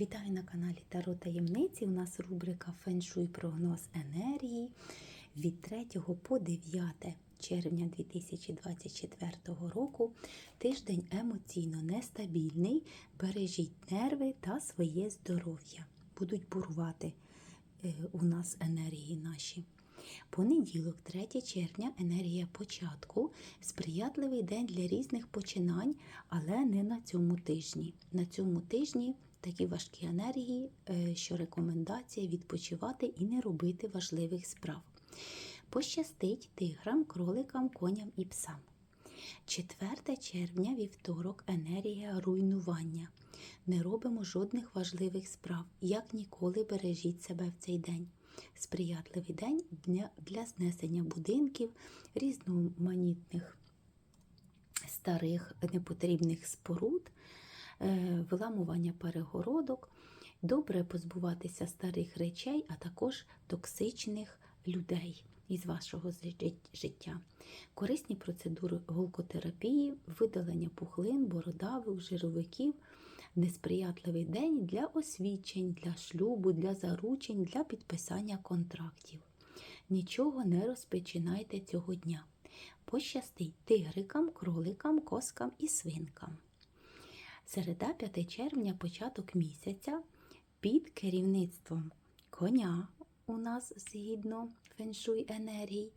Вітаю на каналі Таро Таємниці. У нас рубрика Феншуй прогноз енергії від 3 по 9 червня 2024 року. Тиждень емоційно нестабільний. Бережіть нерви та своє здоров'я. Будуть бурувати е, у нас енергії наші. Понеділок, 3 червня, енергія початку, сприятливий день для різних починань, але не на цьому тижні. На цьому тижні такі важкі енергії, е, що рекомендація відпочивати і не робити важливих справ. Пощастить тиграм, кроликам, коням і псам. 4 червня, вівторок, енергія руйнування. Не робимо жодних важливих справ. Як ніколи бережіть себе в цей день. Сприятливий день для- знесення будинків, різноманітних старих непотрібних споруд, виламування перегородок, добре позбуватися старих речей, а також токсичних людей із вашого життя. Корисні процедури голкотерапії, видалення пухлин, бородавок, жировиків, несприятливий день для освідчень, для шлюбу, для заручень, для підписання контрактів. Нічого не розпочинайте цього дня. Пощастить тигрикам, кроликам, коскам і свинкам. Середа 5 червня, початок місяця під керівництвом коня у нас згідно феншуй енергій.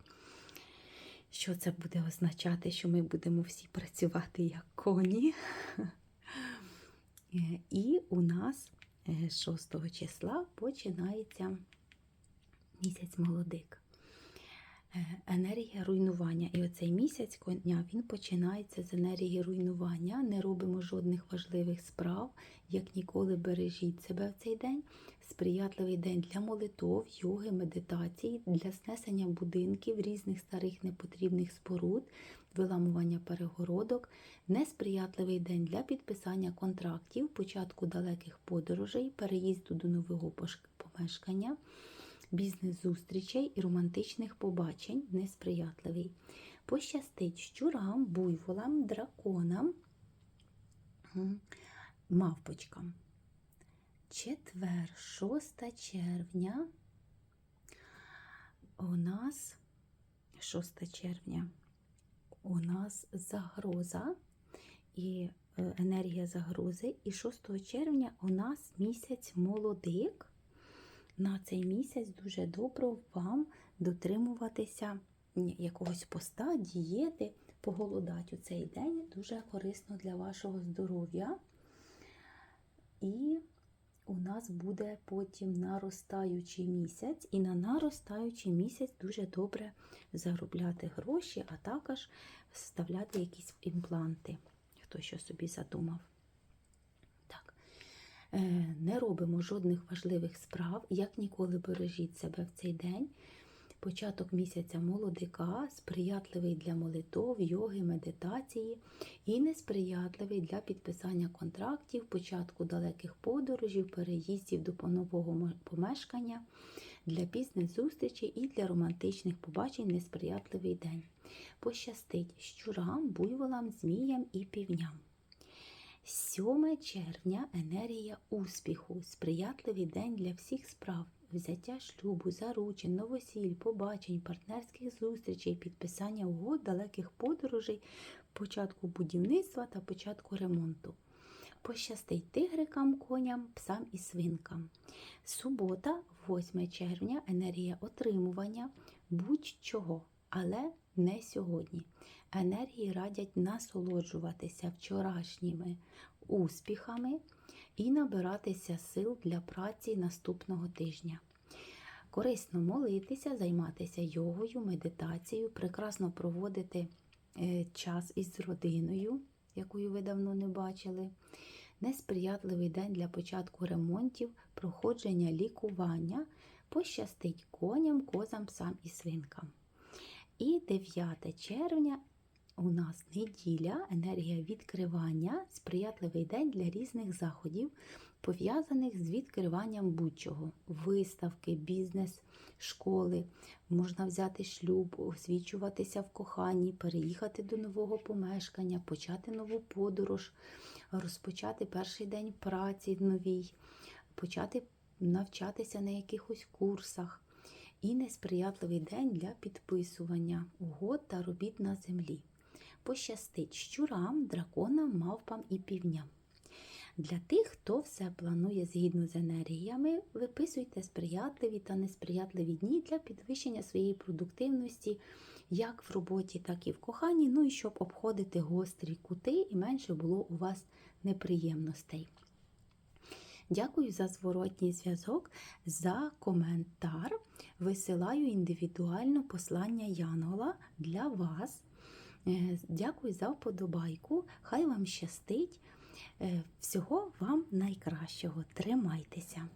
Що це буде означати, що ми будемо всі працювати як коні? Е, І у нас е, 6 числа починається місяць молодик. Е, Енергія руйнування. І оцей місяць коня він починається з енергії руйнування. Не робимо жодних важливих справ, як ніколи бережіть себе в цей день. Сприятливий день для молитов, йоги, медитації, для знесення будинків, різних старих непотрібних споруд, виламування перегородок, несприятливий день для підписання контрактів, початку далеких подорожей, переїзду до нового помешкання бізнес-зустрічей і романтичних побачень несприятливий. Пощастить щурам, буйволам, драконам, мавпочкам. Четвер, 6 червня. У нас 6 червня. У нас загроза і е, енергія загрози. І 6 червня у нас місяць молодик на цей місяць дуже добре вам дотримуватися якогось поста, дієти, поголодати у цей день дуже корисно для вашого здоров'я. І у нас буде потім наростаючий місяць, і на наростаючий місяць дуже добре заробляти гроші, а також вставляти якісь імпланти, хто що собі задумав. Е, Не робимо жодних важливих справ, як ніколи бережіть себе в цей день. Початок місяця молодика, сприятливий для молитов, йоги, медитації і несприятливий для підписання контрактів, початку далеких подорожей, переїздів до нового помешкання, для бізнес-зустрічей і для романтичних побачень несприятливий день. Пощастить щурам, буйволам, зміям і півням. 7 червня енергія успіху, сприятливий день для всіх справ, взяття шлюбу, заручин, новосіль, побачень, партнерських зустрічей, підписання угод, далеких подорожей, початку будівництва та початку ремонту. Пощастить тигрикам, коням, псам і свинкам. Субота, 8 червня, енергія отримування будь-чого, але не сьогодні. Енергії радять насолоджуватися вчорашніми успіхами і набиратися сил для праці наступного тижня. Корисно молитися, займатися йогою, медитацією, прекрасно проводити е, час із родиною, якою ви давно не бачили. Несприятливий день для початку ремонтів, проходження лікування, пощастить коням, козам, псам і свинкам. І 9 червня у нас неділя, енергія відкривання, сприятливий день для різних заходів, пов'язаних з відкриванням будь-чого. Виставки, бізнес, школи, можна взяти шлюб, освічуватися в коханні, переїхати до нового помешкання, почати нову подорож, розпочати перший день праці новій. почати навчатися на якихось курсах. І несприятливий день для підписування угод та робіт на землі. Пощастить щурам, драконам, мавпам і півням. Для тих, хто все планує згідно з енергіями, виписуйте сприятливі та несприятливі дні для підвищення своєї продуктивності як в роботі, так і в коханні, ну і щоб обходити гострі кути і менше було у вас неприємностей. Дякую за зворотній зв'язок, за коментар. Висилаю індивідуально послання Янгола для вас. Е, Дякую за вподобайку. Хай вам щастить. Е, Всього вам найкращого. Тримайтеся!